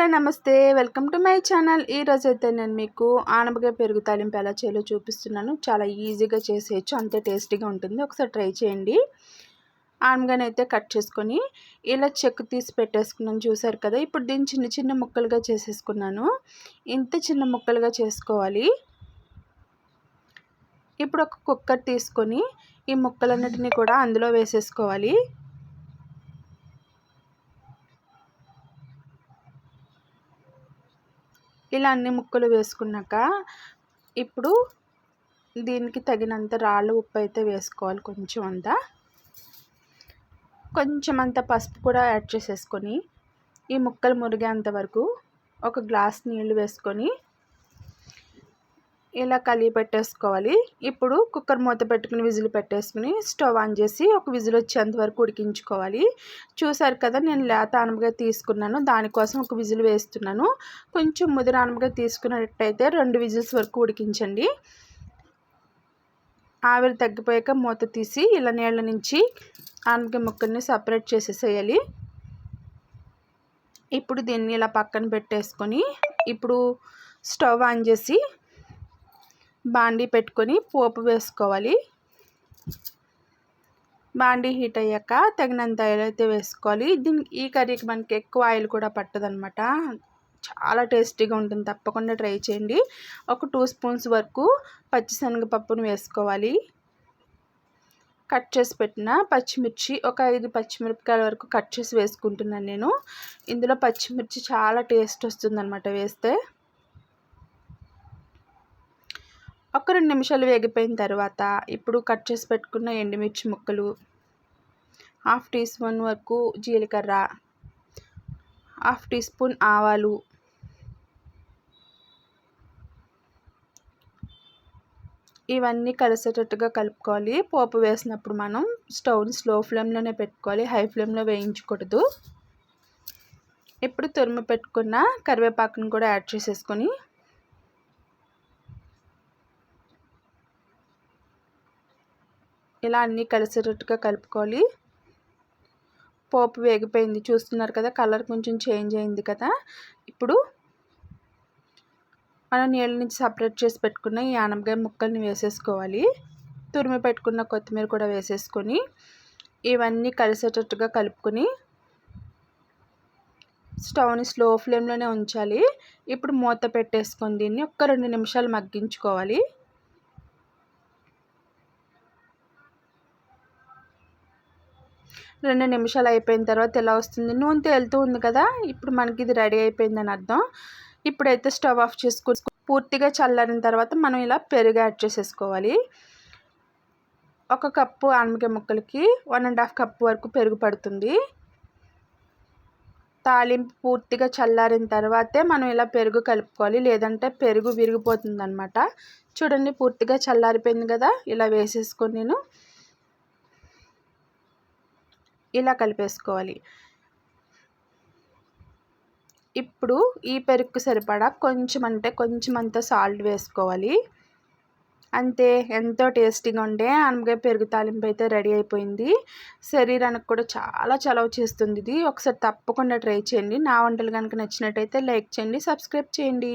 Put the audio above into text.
Hello నమస్తే. Welcome to my channel. ఈరోజు అయితే నేను మీకు ఆనపకాయ పెరుగు తాలింపు ఎలా చేయాలో చూపిస్తున్నాను. చాలా ఈజీగా చేసేయచ్చు. అంతే టేస్టీగా ఉంటుంది. ఒకసారి ట్రై చేయండి. ఆనపకాయని అయితే కట్ చేసుకొని ఇలా చెక్కు తీసి పెట్టేసుకున్నాను. చూసారు కదా ఇప్పుడు దీన్ని చిన్న చిన్న ముక్కలుగా చేసేసుకున్నాను. ఇంత చిన్న ముక్కలుగా చేసుకోవాలి. ఇప్పుడు ఒక కుక్కర్ తీసుకొని ఈ ముక్కలన్నిటినీ కూడా అందులో వేసేసుకోవాలి. ఇలా అన్ని ముక్కలు వేసుకున్నాక ఇప్పుడు దీనికి తగినంత రాళ్ళు ఉప్పు అయితే వేసుకోవాలి కొంచెం అంతా. కొంచెం అంత పసుపు కూడా యాడ్ చేసేసుకొని ఈ ముక్కలు మురిగేంత వరకు ఒక గ్లాస్ నీళ్ళు వేసుకొని ఇలా కలిగి పెట్టేసుకోవాలి. ఇప్పుడు కుక్కర్ మూత పెట్టుకుని విజిల్ పెట్టేసుకుని స్టవ్ ఆన్ చేసి ఒక విజిల్ వచ్చేంత వరకు ఉడికించుకోవాలి. చూసారు కదా నేను లేత అనపగా తీసుకున్నాను. దానికోసం ఒక విజిల్ వేస్తున్నాను. కొంచెం ముదిర అనపగా తీసుకున్నట్టయితే రెండు విజిల్స్ వరకు ఉడికించండి. ఆవిరి తగ్గిపోయాక మూత తీసి ఇలా నీళ్ళ నుంచి ఆనపకాయ ముక్కల్ని సపరేట్ చేసేసేయాలి. ఇప్పుడు దీన్ని ఇలా పక్కన పెట్టేసుకొని ఇప్పుడు స్టవ్ ఆన్ చేసి బాండీ పెట్టుకొని పోపు వేసుకోవాలి. బాండీ హీట్ అయ్యాక తగినంత ఆయిల్ అయితే వేసుకోవాలి. దీనికి ఈ కర్రీకి మనకి ఎక్కువ ఆయిల్ కూడా పట్టదనమాట చాలా టేస్టీగా ఉంటుంది. తప్పకుండా ట్రై చేయండి. ఒక టూ స్పూన్స్ వరకు పచ్చిశనగపప్పును వేసుకోవాలి. కట్ చేసి పెట్టిన పచ్చిమిర్చి ఒక ఐదు పచ్చిమిరపకాయల వరకు కట్ చేసి వేసుకుంటున్నాను నేను. ఇందులో పచ్చిమిర్చి చాలా టేస్ట్ వస్తుందన్నమాట వేస్తే. ఒక రెండు నిమిషాలు వేగిపోయిన తర్వాత ఇప్పుడు కట్ చేసి పెట్టుకున్న ఎండుమిర్చి ముక్కలు హాఫ్ టీ స్పూన్ వరకు జీలకర్ర హాఫ్ టీ స్పూన్ ఆవాలు ఇవన్నీ కలిసేటట్టుగా కలుపుకోవాలి. పోపు వేసినప్పుడు మనం స్టవ్ని స్లో ఫ్లేమ్లోనే పెట్టుకోవాలి. హై ఫ్లేమ్లో వేయించకూడదు. ఇప్పుడు తురిమి పెట్టుకున్న కరివేపాకును కూడా యాడ్ చేసేసుకొని ఇలా అన్నీ కలిసేటట్టుగా కలుపుకోవాలి. పోపు వేగిపోయింది. చూస్తున్నారు కదా కలర్ కొంచెం చేంజ్ అయింది కదా. ఇప్పుడు మనం నీళ్ళ నుంచి సపరేట్ చేసి పెట్టుకున్న ఈ ఆనపకాయ ముక్కల్ని వేసేసుకోవాలి. తురిమి పెట్టుకున్న కొత్తిమీర కూడా వేసేసుకొని ఇవన్నీ కలిసేటట్టుగా కలుపుకొని స్టవ్ని స్లో ఫ్లేమ్లోనే ఉంచాలి. ఇప్పుడు మూత పెట్టేసుకొని దీన్ని ఒక్క రెండు నిమిషాలు మగ్గించుకోవాలి. రెండు నిమిషాలు అయిపోయిన తర్వాత ఎలా వస్తుంది? నూనె తేలుతూ ఉంది కదా ఇప్పుడు మనకి ఇది రెడీ అయిపోయిందని అర్థం. ఇప్పుడైతే స్టవ్ ఆఫ్ చేసుకుని పూర్తిగా చల్లారిన తర్వాత మనం ఇలా పెరుగు యాడ్ చేసేసుకోవాలి. ఒక కప్పు ఆనమకాయ ముక్కలకి వన్ అండ్ హాఫ్ కప్పు వరకు పెరుగు పడుతుంది. తాలింపు పూర్తిగా చల్లారిన తర్వాతే మనం ఇలా పెరుగు కలుపుకోవాలి. లేదంటే పెరుగు విరిగిపోతుంది అనమాట చూడండి పూర్తిగా చల్లారిపోయింది కదా ఇలా వేసేసుకొని నేను ఇలా కలిపేసుకోవాలి. ఇప్పుడు ఈ పెరుగుకు సరిపడా కొంచెం అంటే కొంచెం అంత సాల్ట్ వేసుకోవాలి. అంతే ఎంతో టేస్టీగా ఉండే అనగా పెరుగు తాలింపు అయితే రెడీ అయిపోయింది. శరీరానికి కూడా చాలా చలవ చేస్తుంది ఇది. ఒకసారి తప్పకుండా ట్రై చేయండి. నా వంటలు కనుక నచ్చినట్టయితే లైక్ చేయండి సబ్స్క్రైబ్ చేయండి.